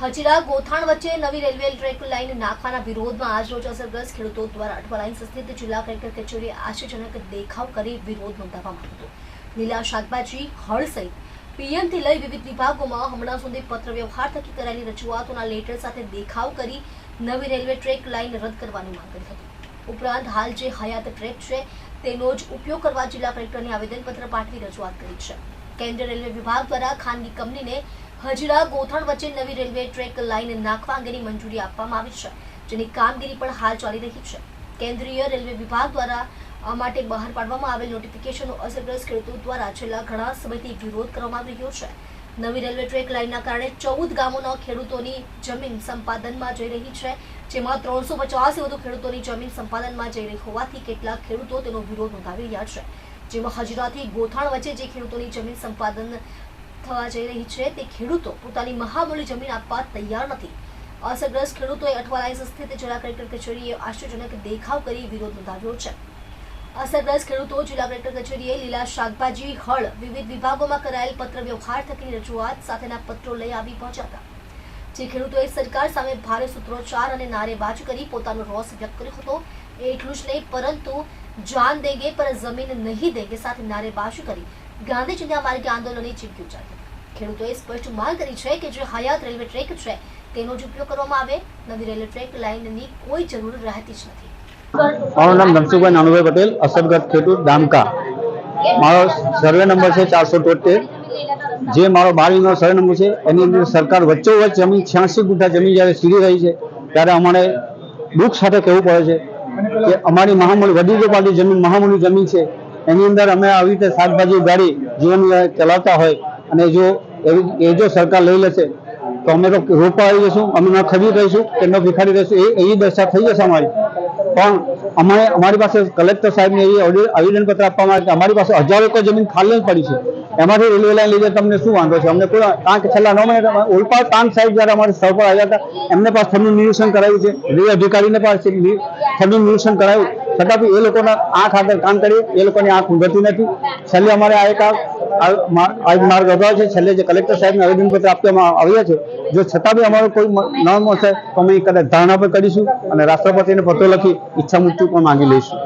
હજીરા ગોથાણ વચ્ચે નવી railway track line નાખવાના વિરોધમાં આજરોજ અસરગ્રસ્ત ખેડૂતો દ્વારા અઠવા લાઇન સ્થિત જિલ્લા કલેક્ટર કચેરીએ આશ્ચર્યજનક દેખાવ કરી વિરોધ નોંધાવવામાં આવ્યો હતો. લીલા શાકભાજી, હળ સહિત પીએમથી લઈ વિવિધ વિભાગોમાં હમણાં સુધી પત્ર વ્યવહાર થકી કરાયેલી રજૂઆતોના લેટર સાથે દેખાવ કરી નવી રેલવે ટ્રેક લાઇન રદ કરવાની માંગ કરી હતી. ઉપરાંત હાલ જે હયાત ટ્રેક છે, તેનો જ ઉપયોગ કરવા જિલ્લા કલેક્ટરને આવેદનપત્ર પાઠવી રજૂઆત કરી છે. કેન્દ્રીય રેલવે વિભાગ દ્વારા ખાનગી કંપનીને હજીરા ગોથણ વચ્ચે નવી રેલવે ટ્રેક લાઇન નાખવા અંગેની મંજૂરી આપવામાં આવી છે, જેની કામગીરી પણ હાલ ચાલી રહી છે. કેન્દ્રીય રેલવે વિભાગ દ્વારા માટે બહાર પાડવામાં આવેલ નોટિફિકેશનનો અસરગ્રસ્ત ખેડૂતો દ્વારા છેલ્લા ઘણા સમયથી વિરોધ કરવામાં આવી રહ્યો છે. નવી રેલવે ટ્રેક લાઇનના કારણે ચૌદ ગામોના ખેડૂતોની જમીન સંપાદનમાં જઈ રહી છે, જેમાં ત્રણસો પચાસથી વધુ ખેડૂતોની જમીન સંપાદનમાં જઈ રહી હોવાથી કેટલાક ખેડૂતો તેનો વિરોધ નોંધાવી રહ્યા છે. જેમાં હજીરાથી ગોથાણ વચ્ચે જે ખેડૂતોની જમીન સંપાદન થવા જઈ રહી છે તે ખેડૂતો પોતાની મહામૂલી જમીન આપવા તૈયાર નથી. અસરગ્રસ્ત ખેડૂતોએ અઠવાલાઇન્સ સ્થિત જિલ્લા કલેક્ટર કચેરીએ આશ્ચર્યજનક દેખાવ કરી વિરોધ નોંધાવ્યો છે. અસરગ્રસ્ત ખેડૂતો જિલ્લા કલેક્ટર કચેરીએ લીલા શાકભાજી, હળ, વિવિધ વિભાગોમાં કરાયેલ પત્ર વ્યવહાર થકી રજૂઆત સાથેના પત્રો લઈ આવી પહોંચ્યા હતા. જે ખેડૂતોએ સરકાર સામે ભારે સૂત્રોચ્ચાર અને નારેબાજી કરી પોતાનો રોષ વ્યક્ત કર્યો હતો. એટલું જ નહીં, પરંતુ જાન દેગે પર જમીન નહીં દેગે સાથે નારેબાજી કરી ગાંધી ચિંતા માર્ગે આંદોલનની ચીમકી ઉચ્ચારી. ખેડૂતોએ સ્પષ્ટ માંગ કરી છે કે જે હયાત રેલવે ટ્રેક છે, તેનો જ ઉપયોગ કરવામાં આવે. નવી રેલવે ટ્રેક લાઇનની કોઈ જરૂર રહેતી જ નથી. મારું નામ ધનસુખભાઈ નાનુભાઈ પટેલ અસરગત ખેડૂત ડામકા મારો સર્વે નંબર છે ચારસો તોતેર જે મારો બાર વીઘાનો સર્વે નંબર છે, એની અંદર સરકાર વચ્ચોવચ્ચ જમીન છ્યાસી ગુઠા જમીન જ્યારે સીધી રહી છે, ત્યારે અમારે દુઃખ સાથે કહેવું પડે છે કે અમારી મહામૂલી વડીલો પાટી જમીન મહામૂલી જમીન છે. એની અંદર અમે આવી રીતે શાકભાજી ઉગાડી જીવન ચલાવતા હોય અને જો એવી, એ જો સરકાર લઈ લેશે, તો અમે તો રોપા આવી જશું, અમે ન ખબી રહીશું કે ન ભિખારી રહીશું, એ, એવી દશા થઈ જશે અમારી. પણ અમારે, અમારી પાસે કલેક્ટર સાહેબને એવી આવેદન- આવેદનપત્ર આપવામાં આવે કે અમારી પાસે હજારો એકર જમીન ખાલી પડી છે. એમાંથી રેલવે લાઈન લીધે તમને શું વાંધો છે? અમને કોઈ ટાંક છેલ્લા નવ મહિના ઓલપાડ ટાંક સાહેબ જ્યારે અમારે સ્થળ પર આવ્યા હતા, એમને પાસે થર્મલ નિરીક્ષણ કરાવ્યું છે, રેલવે અધિકારીને પાસે થર્મલ નિરીક્ષણ કરાવ્યું છતાં એ લોકોના આંખ આગળ કામ કરીએ, એ લોકોની આંખ ઊંઘતી નથી. છેલ્લે અમારે આ એક આ એક માર્ગ અભાવ છે. છેલ્લે જે કલેક્ટર સાહેબને આવેદનપત્ર આપવામાં આવ્યા છે, જો છતાં બી અમારો કોઈ ન મળશે, તો અમે કદાચ ધારણા પર કરીશું અને રાષ્ટ્રપતિને પત્ર લખી ઈચ્છા મૃત્યુ પણ માંગી લઈશું.